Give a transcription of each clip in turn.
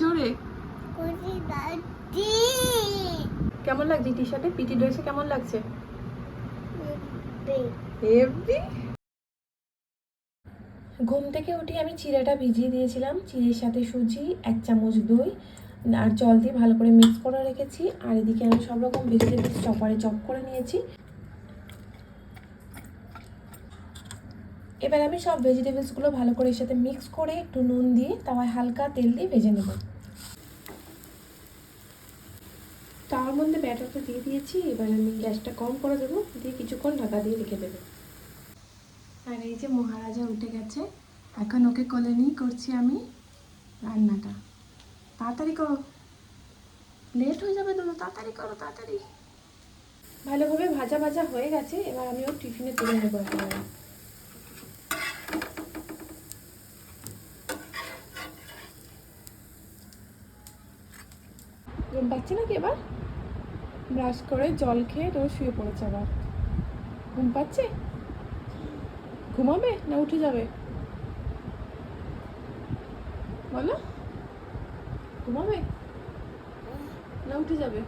জোরে। কেমন লাগছে টি শার্টে পিটি ড্রেসে কেমন লাগছে? হেভি। ঘুম থেকে উঠে আমি চিড়েটা ভিজিয়ে দিয়েছিলাম। চিড়ের সাথে সুজি এক চামচ দই আর জল দিয়ে ভালো করে মিক্স করে রেখেছি। আর এদিকে আমি সব রকম ভেজিটেবলস চপারে চপ করে নিয়েছি। এবার আমি সব ভেজিটেবলসগুলো ভালো করে এর সাথে মিক্স করে একটু নুন দিয়ে তাওয়ায় হালকা তেল দিয়ে ভেজে নেব। ব্যাটারটা দিয়ে দিয়েছি এবার আমি গ্যাসটা কম করে দেবো দিয়ে কিছুক্ষণ ঢাকা দিয়ে রেখে দেবো। আর এই যে মহারাজা উঠে গেছে এখন ওকে কোলে নিয়েই করছি আমি রান্নাটা। তাড়াতাড়ি করো। লেট হয়ে যাবে তোমরা তাড়াতাড়ি করো তাড়াতাড়ি। ভালোভাবে ভাজা ভাজা হয়ে গেছে এবার আমি ওর টিফিনে তুলে নেব একেবারে। ঘুম পাচ্ছে নাকি এবার? ব্রাশ করে জল খেয়ে তো শুয়ে পড়েছে আবার। ঘুম পাচ্ছে? ঘুমাবে না উঠে যাবে? বলো। ঘুমাবে না উঠে যাবে?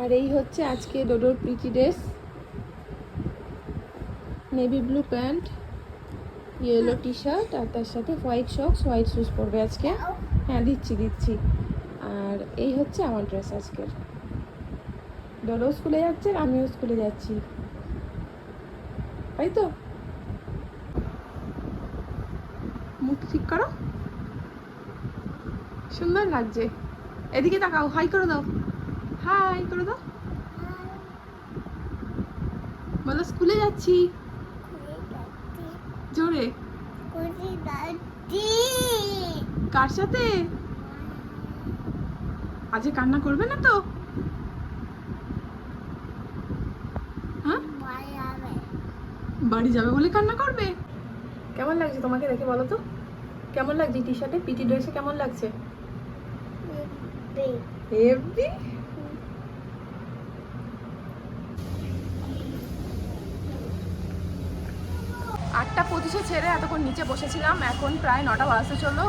আর এই হচ্ছে আজকে ডোডোর pretty dress. Navy blue pant yellow T shirt আর তার সাথে হোয়াইট শক্স হোয়াইট শুজ পরবে আজকে। হ্যাঁ দিচ্ছি দিচ্ছি। আর এই হচ্ছে আমার ড্রেস আজকের। ডোডো স্কুলে যাচ্ছে, আমিও স্কুলে যাচ্ছি। তাই তো? মুখ ঠিক করো। সুন্দর লাগছে। এদিকে তাকাও, হাই করে দাও। হাই করে দাও। বলো, স্কুলে যাচ্ছি। কার সাথে? আজকে কান্না করবে না তো? হ্যাঁ? বাড়ি যাবে বলে কান্না করবে? কেমন লাগছে তোমাকে দেখে বলো তো? কেমন লাগছে টি শার্টে পিটি ড্রেসে কেমন লাগছে? হেভি আটটা পঁচিশে ছেড়ে এতক্ষণ নিচে বসেছিলাম। এখন প্রায় নটা বাজতে চলল।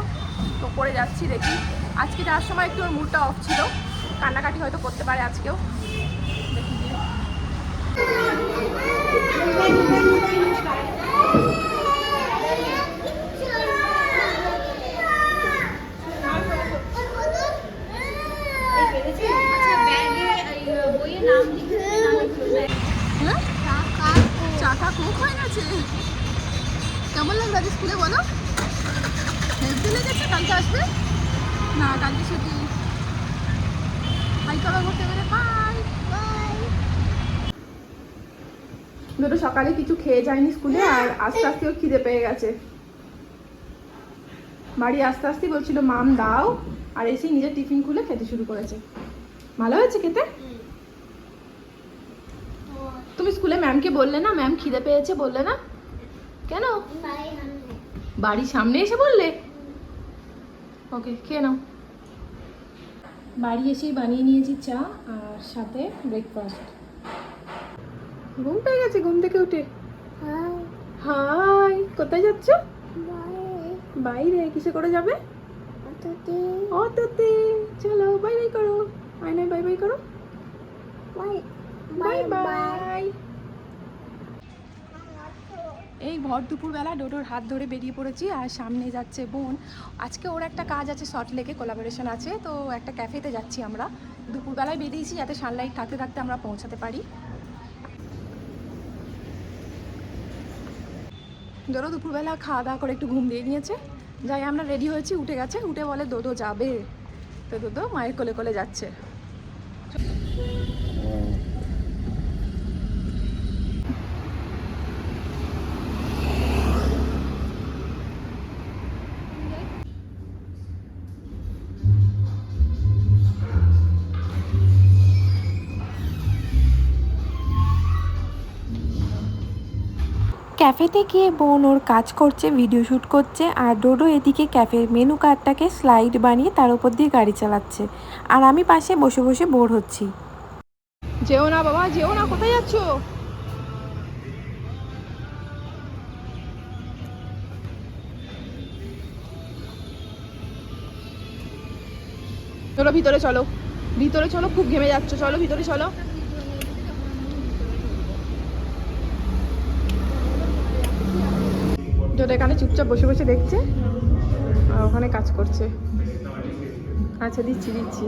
তো পড়ে যাচ্ছি দেখি। আজকে যাওয়ার সময় একটু ওর মুডটা অফ ছিল। কান্নাকাটি হয়তো করতে পারে আজকেও। দেখি চাকা কোক হয়ে গেছে। কেমন আজ স্কুলে বলো? হেলদি লেগেছে কালকে আসবে? না কালকে ছুটি। হাই করো করতে পারে হাই দুটো সকালে কিছু খেয়ে যায়নি স্কুলে আর আস্তে আস্তে ওর খিদে পেয়ে গেছে। বাড়ি আস্তে আস্তে বলছিল মাম দাও। আর এসে নিজের টিফিন খুলে খেতে শুরু করেছে। ভালো হয়েছে খেতে? তুমি স্কুলে ম্যামকে বললে না? ম্যাম খিদে পেয়েছে বললে না? কেন? বাড়ির সামনে এসে বললে? ওকে খেয়ে নাও। বাড়ি এসেই বানিয়ে নিয়েছি চা আর সাথে ব্রেকফাস্ট ঘুম পেয়ে গেছে ঘুম থেকে উঠে। হাই কোথায় যাচ্ছ? বাইরে কিসে করে যাবে? অটোতে। চলো বাই বাই করো। আয়নায় বাই বাই করো। বাই বাই বাই এই ভর দুপুরবেলা ডোডোর হাত ধরে বেরিয়ে পড়েছি আর সামনে যাচ্ছে বোন। আজকে ওর একটা কাজ আছে শর্ট লেগে কোলাবোরেশন আছে। তো একটা ক্যাফেতে যাচ্ছি আমরা। দুপুরবেলায় বেরিয়েছি যাতে সানলাইট থাকতে থাকতে আমরা পৌঁছাতে পারি। ধরো দুপুরবেলা খাওয়া দাওয়া করে একটু ঘুম দিয়ে নিয়েছে যাই আমরা রেডি হয়েছি, উঠে গেছে। উঠে বলে দোদো যাবে। তো দোদো মায়ের কোলে কোলে যাচ্ছে। ক্যাফেতে গিয়ে বোন ওর কাজ করছে ভিডিও শ্যুট করছে আর ডোডো এদিকে ক্যাফের মেনু কার্ডটাকে স্লাইড বানিয়ে তার উপর দিয়ে গাড়ি চালাচ্ছে। আর আমি পাশে বসে বসে বোর হচ্ছি। যেও না বাবা, যেও না, কোথায় যাচ্ছ? চলো ভিতরে চলো। ভিতরে চলো, খুব ঘেমে যাচ্ছ। চলো, ভিতরে চলো। যদি এখানে চুপচাপ বসে বসে দেখছে। আর ওখানে কাজ করছে। আচ্ছা দিচ্ছি দিচ্ছি।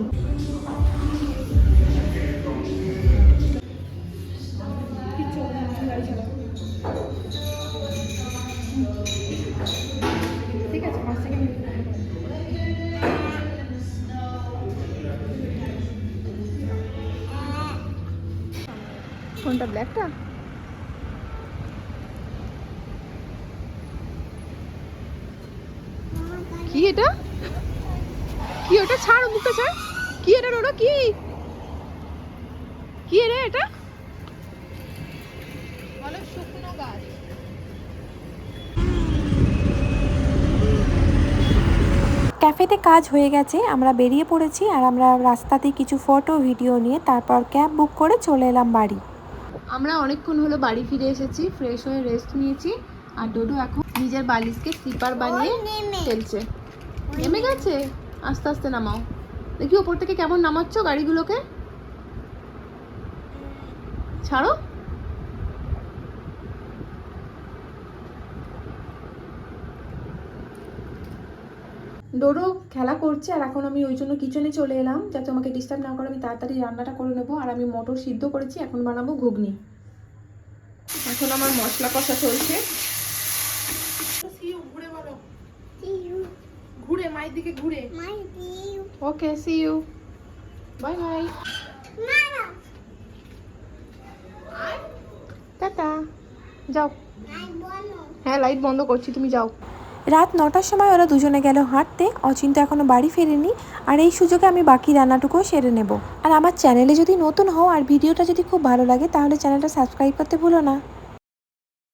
ঠিক আছে ব্ল্যাকটা? কি এটা? কি ওটা? ছাড় মুখটা ছাড়। কি এটা রোডো কি? কি রে এটা? বলো শুকনো গাছ। ক্যাফেতে কাজ হয়ে গেছে আমরা বেরিয়ে পড়েছি আর আমরা রাস্তাতে কিছু ফটো ভিডিও নিয়ে তারপর ক্যাব বুক করে চলে এলাম বাড়ি। আমরা অনেকক্ষণ হলো বাড়ি ফিরে এসেছি ফ্রেশ হয়ে রেস্ট নিয়েছি। আর ডোডো এখন নিজের বালিশকে স্লিপার বানিয়ে ওই নেমে। গেছে? আস্তে আস্তে নামাও। দেখি ওপর থেকে কেমন নামাচ্ছ গাড়িগুলোকে? ছাড়ো। ডোডো খেলা করছে আর এখন আমি ওই জন্য কিচেনে চলে এলাম যাতে আমাকে ডিস্টার্ব না করে আমি তাড়াতাড়ি রান্নাটা করে নেব আর আমি মটর সিদ্ধ করেছি এখন বানাবো ঘুগনি। এখন আমার মশলা কষা চলছে ঘুরে বলো ইউ ঘুরে মায়ের দিকে ঘুরে। Okay see you bye bye মারা। টাটা। যাও। হ্যাঁ লাইট বন্ধ করছি তুমি যাও। রাত নটার সময় ওরা দুজনে গেল হাঁটতে। অচিন্ত এখনও বাড়ি ফেরেনি। আর এই সুযোগে আমি বাকি রান্নাটুকুও সেরে নেব। আর আমার চ্যানেলে যদি নতুন হও আর ভিডিওটা যদি খুব ভালো লাগে তাহলে চ্যানেলটা সাবস্ক্রাইব করতে ভুলো না।